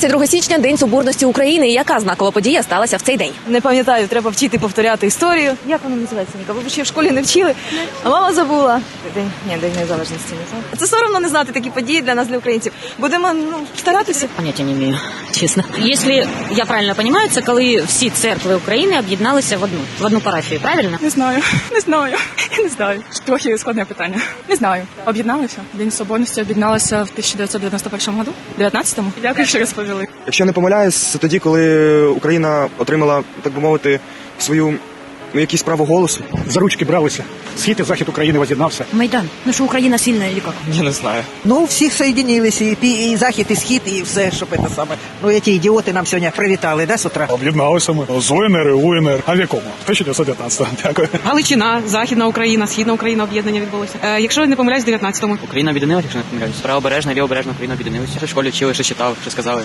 22 січня День Соборності України. Яка знакова подія сталася в цей день? Не пам'ятаю, треба вчити повторяти історію. Як воно називається, Ніка? Ви ще в школі не вчили, а мама забула. День, ні, День Незалежності не. Це соромно не знати такі події для нас, для українців. Будемо ну, старатися. Понятия не имею, чесно. Если я правильно понимаю, це коли всі церкви України об'єдналися в одну в одну парафію, правильно? Не знаю, не знаю, не знаю. Трохи складне питання. Не знаю. Об'єдналися. День Соборності об'єдналася в 1991 году, 19-му. Дякую, що розповіли. Якщо не помиляюсь, це тоді, коли Україна отримала, так би мовити, свою ну, якісь право голосу. За ручки бралися. Схід і захід України воз'єднався. Майдан. Ну що Україна сильна или як? Я не знаю. Ну, всіх соєдинились, і, пі- і захід, і схід, і все, щоб це саме. Ну, ті ідіоти нам сьогодні привітали, да, з утра? Об'єдналися ми з УНР і УНР. А в якому? 1919. Дякую. Галичина, Західна Україна, Східна Україна об'єднання відбулося. Е, якщо я не помиляюсь, в 19-му. Україна об'єднилася, якщо не помиляюсь. Правобережна, лівобережна Україна об'єднилися. Ще в школі вчили, що читав, що сказали.